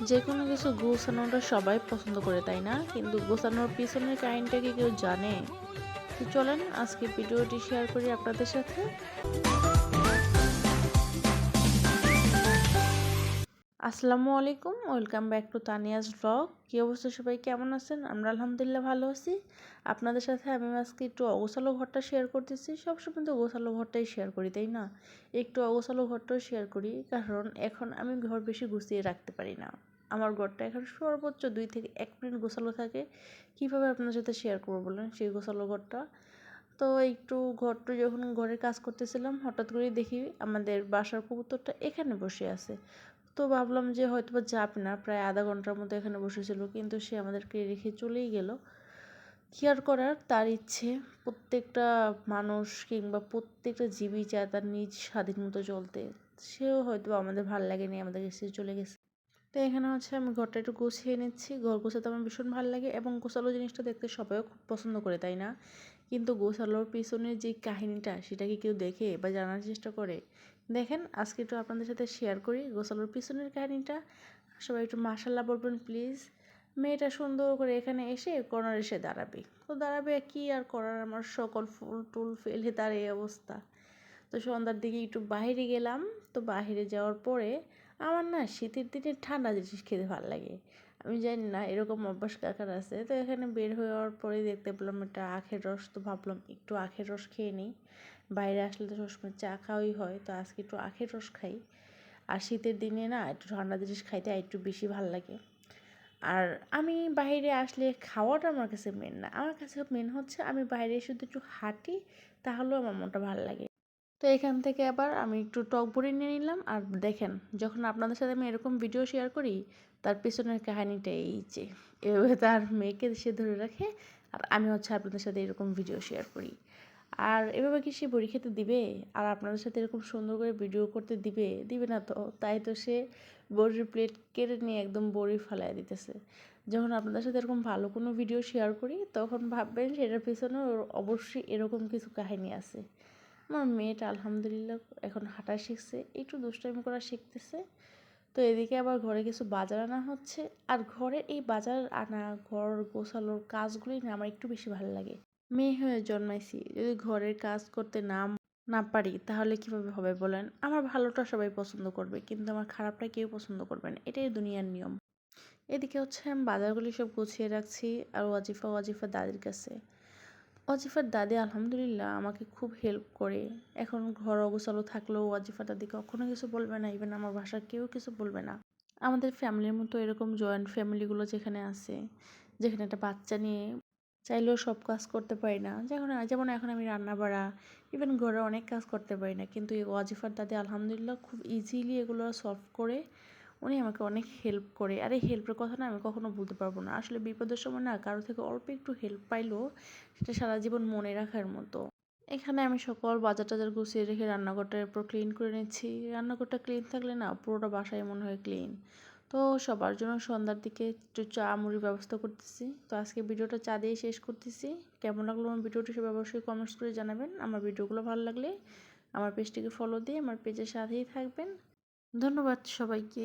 যে কোনো কিছু গোছানোটা সবাই পছন্দ করে, তাই না? কিন্তু গোছানোর পিছনের কাহিনটা কি কেউ জানে? তো চলেন আজকে ভিডিওটি শেয়ার করি আপনাদের সাথে। আসসালামু আলাইকুম, welcome back to Tania's blog. কী অবস্থা সবাই? কেমন আছেন? আমরা আলহামদুলিল্লাহ ভালো আছি। আপনাদের সাথে আমি আজকে একটু অগোছালো ঘরটা শেয়ার করতেছি। সবসময় তো গোছালো ঘরটাই শেয়ার করি, তাই না? একটু অগোছালো ঘরটাও শেয়ার করি, কারণ এখন আমি ঘর বেশি গুছিয়ে রাখতে পারি না। আমার ঘরটা এখন সর্বোচ্চ দুই থেকে এক মিনিট গোছালো থাকে। কীভাবে আপনার সাথে শেয়ার করব বলেন সেই গোছালো ঘরটা? তো একটু ঘরটা যখন ঘরের কাজ করতেছিলাম, হঠাৎ করে দেখি আমাদের বাসার কবুতরটা এখানে বসে আছে। তো ভাবলাম যে হয়তো বা যাবে না, প্রায় আধা ঘণ্টার মতো এখানে বসেছিল, কিন্তু সে আমাদেরকে রেখে চলেই গেল। কী আর করার? তার ইচ্ছে, প্রত্যেকটা মানুষ কিংবা প্রত্যেকটা জীবই চায় তার নিজ স্বাধীন মতো চলতে। সেও হয়তো আমাদের ভালো লাগেনি, আমাদের কাছে চলে গেছে। তো এখানে হচ্ছে আমি ঘরটা একটু গুছিয়ে নিচ্ছি। ঘর গোছাতে আমার ভীষণ ভালো লাগে এবং গোছালো জিনিসটা দেখতে সবাইও খুব পছন্দ করে, তাই না? কিন্তু গোছালোর পিছনের যে কাহিনীটা, সেটা কি কেউ দেখে বা জানার চেষ্টা করে? দেখেন, আজকে একটু আপনাদের সাথে শেয়ার করি গোছালোর পিছনের কাহিনীটা। সবাই একটু মাসাল্লাহ বলবেন প্লিজ মেয়েটা সুন্দর করে এখানে এসে কর্নার এসে দাঁড়াবে। তো দাঁড়াবে কি আর করার? আমার সকল ফুল টুল ফেলে তার এই অবস্থা। তো সন্ধ্যার দিকে একটু বাইরে গেলাম। তো বাইরে যাওয়ার পরে আমার না শীতের দিনে ঠান্ডা জিনিস খেতে ভালো লাগে। আমি জানি না এরকম অভ্যাস কাকার আছে। তো এখানে বের যাওয়ার পরেই দেখতে পেলাম একটা আখের রস। তো ভাবলাম একটু আখের রস খেয়ে নিই। বাইরে আসলে তো সবসময় চা খাওয়াই হয়। তো আজকে একটু আখের রস খাই। আর শীতের দিনে না একটু ঠান্ডা জিনিস খাইতে একটু বেশি ভালো লাগে। আর আমি বাইরে আসলে খাওয়াটা আমার কাছে মেন না। আমার কাছে মেন হচ্ছে আমি বাইরে শুধু একটু হাঁটি, তাহলেও আমার মনটা ভালো লাগে। তো এখান থেকে আবার আমি একটু টক বড়ি নিয়ে নিলাম। আর দেখেন, যখন আপনাদের সাথে আমি এরকম ভিডিও শেয়ার করি, তার পেছনের কাহিনীটা এই যে, এভাবে তার মেয়েকে সে ধরে রাখে। আর আমি হচ্ছে আপনাদের সাথে এরকম ভিডিও শেয়ার করি। আর এভাবে কি সে বড়ি খেতে দিবে? আর আপনাদের সাথে এরকম সুন্দর করে ভিডিও করতে দিবে? দিবে না তো, তাই তো সে বড়ির প্লেট কেটে নিয়ে একদম বড়ি ফালাই দিতেছে। যখন আপনাদের সাথে এরকম ভালো কোনো ভিডিও শেয়ার করি, তখন ভাববেন সেটার পিছনে অবশ্যই এরকম কিছু কাহিনী আছে। আমার মেয়েটা আলহামদুলিল্লাহ এখন হাঁটা শিখছে, একটু দুষ্টামি করা শিখতেছে। তো এদিকে আবার ঘরে কিছু বাজার আনা হচ্ছে। আর ঘরের এই বাজার আনা, ঘর গোছালোর কাজগুলোই না আমার একটু বেশি ভালো লাগে। মেয়ে হয়ে জন্মাইছি, যদি ঘরের কাজ করতে না না পারি তাহলে কীভাবে হবে বলেন? আমার ভালোটা সবাই পছন্দ করবে, কিন্তু আমার খারাপটা কেউ পছন্দ করবে না, এটাই দুনিয়ার নিয়ম। এদিকে হচ্ছে আমি বাজারগুলি সব গুছিয়ে রাখছি, আর ওয়াজিফা ওয়াজিফা দাদির কাছে। ওয়াজিফার দাদি আলহামদুলিল্লাহ আমাকে খুব হেল্প করে। এখন ঘর অগোছালো থাকলেও ওয়াজিফা দাদি কখনো কিছু বলবে না ইভেন আমার ভাষার কেউ কিছু বলবে না। আমাদের ফ্যামিলির মতো এরকম জয়েন্ট ফ্যামিলিগুলো যেখানে আছে, যেখানে একটা বাচ্চা নিয়ে চাইলেও সব কাজ করতে পারি না। যেমন যেমন এখন আমি রান্না বাড়া ইভেন ঘরে অনেক কাজ করতে পারি না, কিন্তু এই ওয়াজিফার দাদি আলহামদুলিল্লাহ খুব ইজিলি এগুলো সলভ করে উনি আমাকে অনেক হেল্প করে। আর এই হেল্পের কথা না আমি কখনো বলতে পারব না। আসলে বিপদের সময় না কারও থেকে অল্প একটু হেল্প পাইলেও সেটা সারা জীবন মনে রাখার মতো। এখানে আমি সকল বাজার টাজার গুছিয়ে রেখে রান্নাঘরটার উপর ক্লিন করে নিচ্ছি। রান্নাঘরটা ক্লিন থাকলে না পুরোটা বাসায় মনে হয় ক্লিন তো সবার জন্য সন্ধ্যার দিকে একটু চা মুড়ির ব্যবস্থা করতেছি। তো আজকে ভিডিওটা চা দিয়ে শেষ করতেছি। কেমন লাগল আমার ভিডিওটি সব অবশ্যই কমেন্টস করে জানাবেন। আমার ভিডিওগুলো ভালো লাগলে আমার পেজটিকে ফলো দিয়ে আমার পেজের সাথেই থাকবেন। ধন্যবাদ সবাইকে।